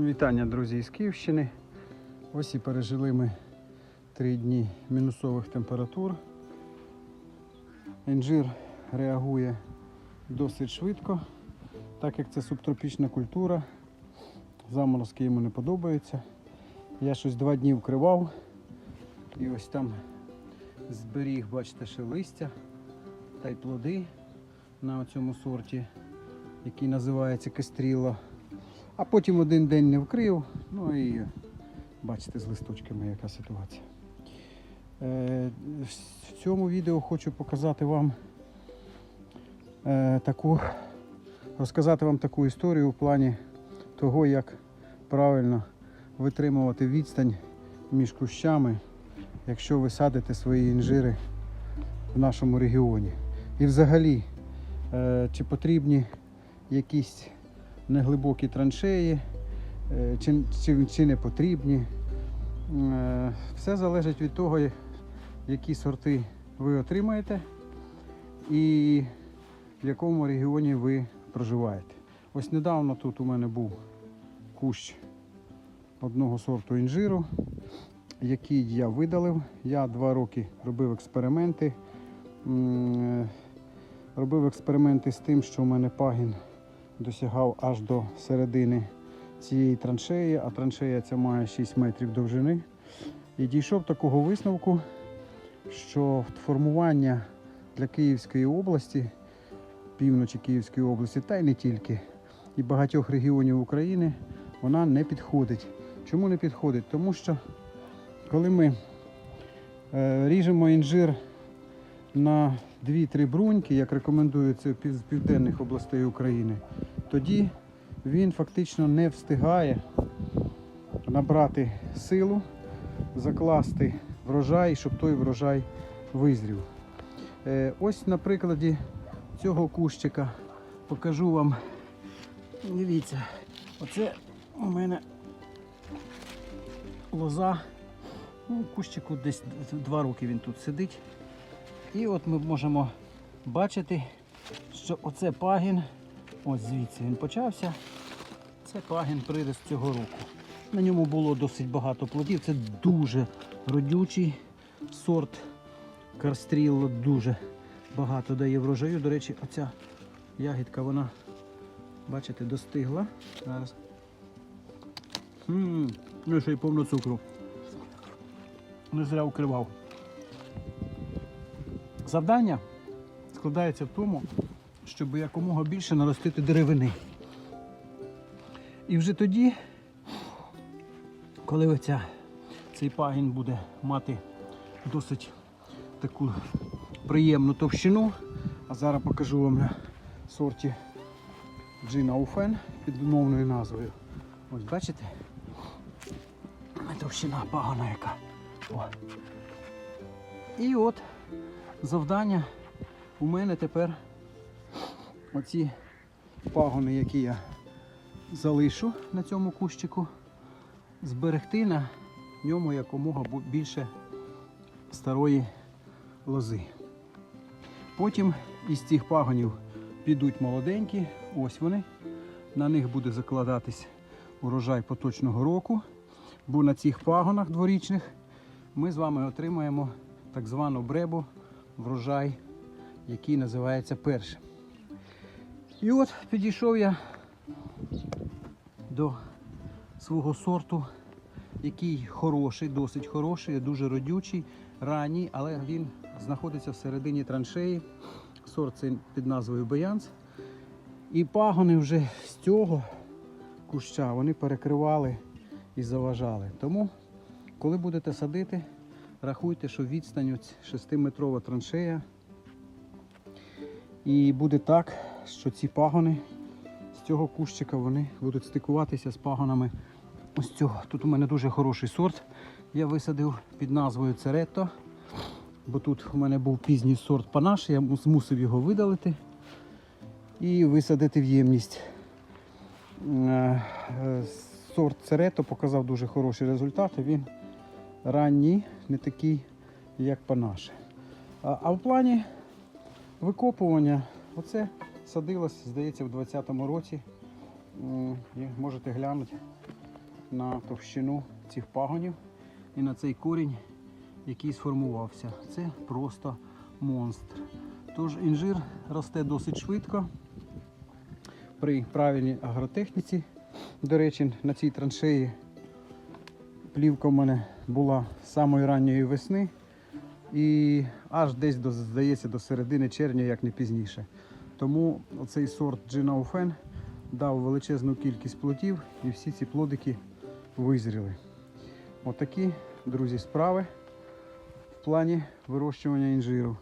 Вітання, друзі, із Київщини. Ось і пережили ми три дні мінусових температур. Інжир реагує досить швидко, так як це субтропічна культура. Заморозки йому не подобаються. Я щось два дні вкривав і ось там зберіг, бачите, ще листя та й плоди на цьому сорті, який називається кестріло. А потім один день не вкрив, ну і бачите з листочками яка ситуація. Е, В цьому відео хочу показати вам е, таку, розказати вам таку історію у плані того, як правильно витримувати відстань між кущами, якщо ви садите свої інжири в нашому регіоні. І взагалі, е, чи потрібні якісь неглибокі траншеї, е, чи, чи, чи не потрібні. Е, Все залежить від того, які сорти ви отримаєте і в якому регіоні ви проживаєте. Ось недавно тут у мене був кущ одного сорту інжиру, який я видалив. Я два роки робив експерименти. Е, Робив експерименти з тим, що у мене пагін досягав аж до середини цієї траншеї, а траншея ця має 6 метрів довжини. І дійшов такого висновку, що формування для Київської області, півночі Київської області, та й не тільки, і багатьох регіонів України вона не підходить. Чому не підходить? Тому що коли ми е, ріжемо інжир на 2-3 бруньки, як рекомендується з південних областей України, тоді він фактично не встигає набрати силу, закласти врожай, щоб той врожай визрів. Е, Ось на прикладі цього кущика покажу вам. Дивіться, оце у мене лоза. Ну, кущику десь два роки він тут сидить. І от ми можемо бачити, що оце пагін, ось звідси він почався. Це пагін приріс цього року. На ньому було досить багато плодів. Це дуже родючий сорт карстрілло, дуже багато дає врожаю. До речі, оця ягідка, вона, бачите, достигла. Зараз. М, Ну, ще й повно цукру. Не зря укривав. Завдання складається в тому, щоб якомога більше наростити деревини. І вже тоді, коли оця, цей пагін буде мати досить таку приємну товщину, а зараз покажу вам на сорті Джина Уфен під умовною назвою. Ось бачите? Товщина пагона яка. О. І от завдання у мене тепер оці пагони, які я залишу на цьому кущику, зберегти на ньому якомога більше старої лози. Потім із цих пагонів підуть молоденькі, ось вони. На них буде закладатись урожай поточного року, бо на цих пагонах дворічних ми з вами отримаємо так звану бребу, врожай, який називається першим. І от підійшов я до свого сорту, який хороший, досить хороший, дуже родючий, ранній, але він знаходиться всередині траншеї. Сорт цей під назвою Баянс. І пагони вже з цього куща вони перекривали і заважали. Тому, коли будете садити, рахуйте, що відстань 6-метрова траншея. І буде так, що ці пагони з цього кущика вони будуть стикуватися з пагонами ось цього. Тут у мене дуже хороший сорт. Я висадив під назвою Церетто, бо тут у мене був пізній сорт панаш, я змусив його видалити і висадити в ємність. Е, е, Сорт Церетто показав дуже хороші результати. Він ранній, не такий, як панаш. А в плані викопування, оце садилось, здається, в 2020 році. І можете глянути. на товщину цих пагонів і на цей корінь, який сформувався. Це просто монстр. Тож інжир росте досить швидко при правильній агротехніці. До речі, на цій траншеї плівка в мене була з самої ранньої весни і аж десь до, здається до середини червня, як не пізніше. Тому цей сорт Джинауфен дав величезну кількість плодів і всі ці плодики визріли. Отакі, друзі, справи в плані вирощування інжиру.